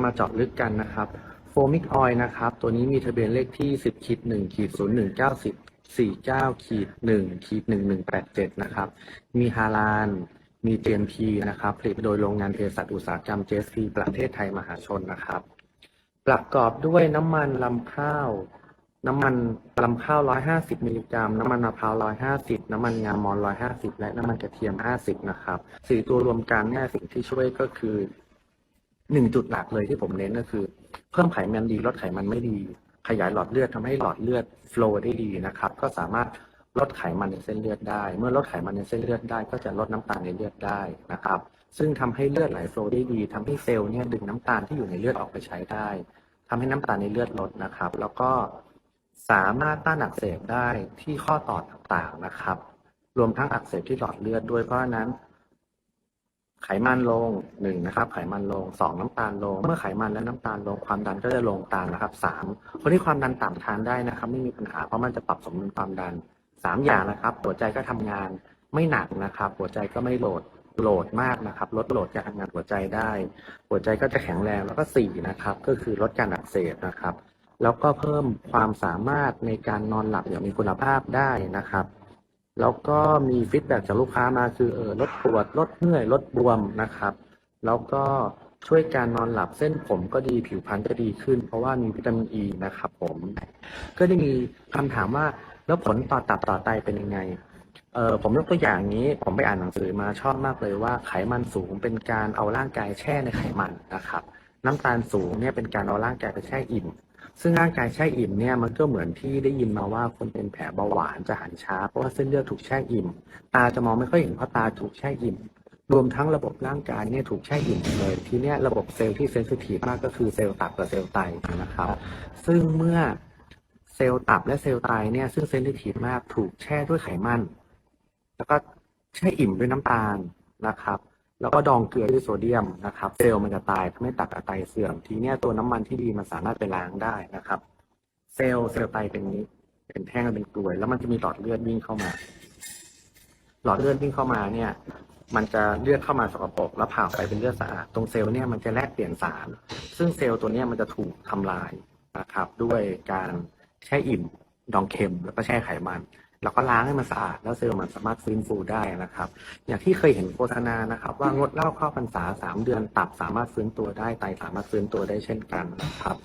มาเจาะลึกกันนะครับโฟมิกออยนะครับ ตัวนี้มีทะเบียนเลขที่ 10ขีด1ขีด019 49ขีด1ขีด1187 นะครับ มีฮาลาน มี GMP นะครับผลิตโดยโรงงานเภสัชอุตสาหกรรม JSP ประเทศไทยมหาชนนะครับ ประกอบด้วยน้ำมันลำข้าว น้ำมันลำข้าว 150 มิลลิกรัม น้ำมันมะพร้าว 150 น้ำมันงามอน 150 และน้ำมันกระเทียม 50 นะครับสี่ตัวรวมกันเนี่ยสิ่งที่ช่วยก็คือ หนึ่งจุดหลักเลยที่ผมเน้นก็คือ เพิ่มไขมันดีลดไขมันไม่ดี ขยายหลอดเลือดทำให้หลอดเลือดฟลูได้ดีนะครับ ก็สามารถลดไขมันในเส้นเลือดได้ เมื่อลดไขมันในเส้นเลือดได้ ก็จะลดน้ำตาลในเลือดได้นะครับ ซึ่งทำให้เลือดไหลโฟลได้ดีทำให้เซลล์เนี่ยดึงน้ำตาลที่อยู่ในเลือดออกไปใช้ได้ทำให้น้ำตาลในเลือดลดนะครับ แล้วก็สามารถต้านอักเสบได้ที่ข้อต่อต่างๆนะครับ รวมทั้งอักเสบที่หลอดเลือดด้วยเพราะนั้น ไขมันลงหนึ่งนะครับ ไขมันลงสองน้ำตาลลง เมื่อไขมันและน้ำตาลลงความดันก็จะลงตามนะครับสามคนที่ความดันต่ำทานได้นะครับ ไม่มีปัญหาเพราะมันจะปรับสมดุลความดันสามอย่างนะครับ หัวใจก็ทำงานไม่หนักนะครับ หัวใจก็ไม่โหลดโหลดมากนะครับ ลดโหลดการทำงานหัวใจได้ หัวใจก็จะแข็งแรงแล้วก็สี่นะครับ ก็คือลดการอักเสบนะครับ แล้วก็เพิ่มความสามารถในการนอนหลับอย่างมีคุณภาพได้นะครับ แล้วก็มีฟีดแบ็จากลูกค้ามาคือเออลดปวดลดเมื่อยลดบวมนะครับ แล้วก็ช่วยการนอนหลับเส้นผมก็ดีผิวพรรณก็ดีขึ้น เพราะว่ามีวิตามินอ e ีนะครับผมก็ได้มีคำถามว่าแล้วผลต่อตับต่อไตเป็นยังไงเออผมยกตัวอย่างนี้ผมไปอ่านหนังสือมาชอบมากเลยว่าไขมันสูงเป็นการเอาร่างกายแช่ในไขมันนะครับ น้ำตาลสูงเนี่ยเป็นการเอาร่างกายไปแช่อิ่ม ซึ่งร่างกายแช่อิ่มเนี่ยมันก็เหมือนที่ได้ยินมาว่าคนเป็นแผลเบาหวานจะหันช้า เพราะว่าเส้นเลือดถูกแช่อิ่ม ตาจะมองไม่ค่อยเห็นเพราะตาถูกแช่อิ่ม รวมทั้งระบบร่างกายเนี่ยถูกแช่อิ่มเลยทีเนี้ยระบบเซลล์ที่เซนซิทีฟมากก็คือเซลล์ตับกับเซลล์ไตนะครับ ซึ่งเมื่อเซลล์ตับและเซลล์ไตเนี่ยซึ่งเซนซิทีฟมากถูกแช่ด้วยไขมัน แล้วก็แช่อิ่มด้วยน้ำตาลนะครับ แล้วก็ดองเกลือด้วยโซเดียมนะครับเซลล์มันจะตายทำให้ตับกับไตเสื่อม ทีเนี้ยตัวน้ำมันที่ดีมันสามารถไปล้างได้นะครับ เซลล์เซลล์ไตเป็นนี้ เป็นแท่งเป็นกลวย แล้วมันจะมีหลอดเลือดวิ่งเข้ามา หลอดเลือดวิ่งเข้ามาเนี่ย มันจะเลือดเข้ามาสกปรกแล้วผ่าไปเป็นเลือดสะอาดตรงเซลล์เนี่ยมันจะแลกเปลี่ยนสาร ซึ่งเซลล์ตัวเนี้ยมันจะถูกทำลายนะครับ ด้วยการแช่อิ่มดองเค็มแล้วก็แช่ไขมัน แล้วก็ล้างให้มันสะอาดแล้วเซลล์มันสามารถฟื้นฟูได้นะครับ อย่างที่เคยเห็นโฆษณานะครับ ว่างดเหล้าเข้าพรรษาสามเดือนตับสามารถฟื้นตัวได้ไตสามารถฟื้นตัวได้เช่นกันนะครับ